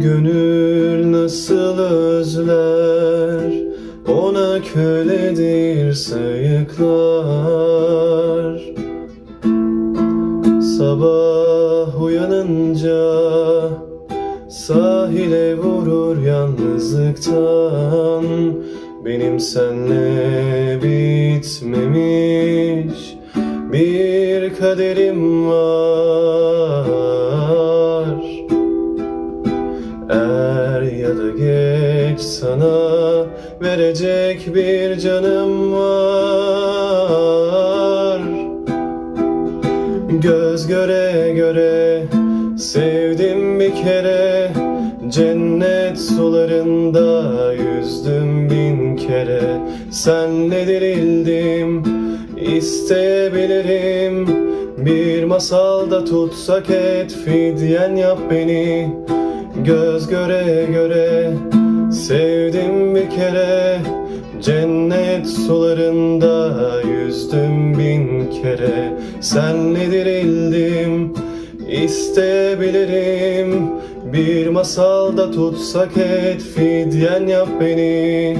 Gönül nasıl özler? Ona köledir sayıklar. Sabah uyanınca Sahile vurur yalnızlıktan. Benim senle bitmemiş Bir kaderim var Er ya da geç sana verecek bir canım var. Göz göre göre sevdim bir kere Cennet sularında yüzdüm bin kere. Senle dirildim isteyebilirim. Bir masalda tutsak et fidyen yap beni Göz göre göre sevdim bir kere. Cennet sularında yüzdüm bin kere. Senle dirildim? İsteyebilirim Bir masalda tutsak et fidyen yap beni